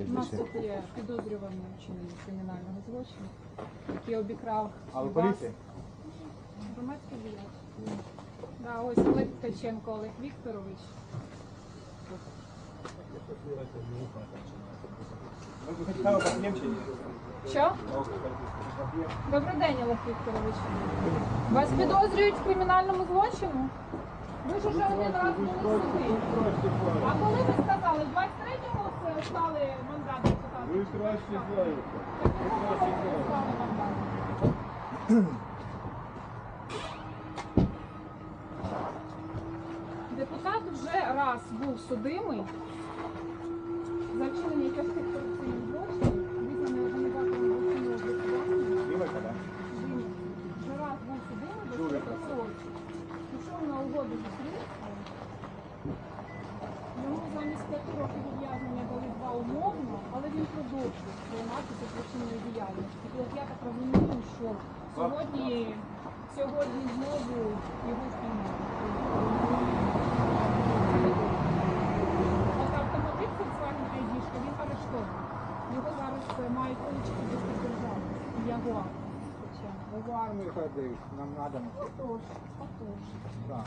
У нас тут є підозрюваний вчинення кримінального злочину, який обікрав А ви вас. поліція? Громадський діяч. Да, ось Олег Ткаченко Олег Вікторович. Ви чи ні? Що? Добрий день, Олег Вікторович. Вас підозрюють в кримінальному злочину? Ви ж уже один раз були в суді. 23-го це стали мандат депутата? Ви краще знаєте. Ви стали мандат? Депутат вже раз був судимий за вчинення тяжких корупційних злочинів, визнаний організатором. Дівайка, так? Він вже раз був судимий до Дуже прокурорів. Пішов на угоду замість п'яти років ув'язнення дали два умовно, але він продовжив займатися злочинною діяльністю. І от я так розумію, що сьогодні, сьогодні знову його впіймали. От автомобіль Volkswagen ID, він арештований. Його зараз е, мають вилучити до державності. Ягуар. Ну, в армію ходив, нам надо. Отож, отож. Так.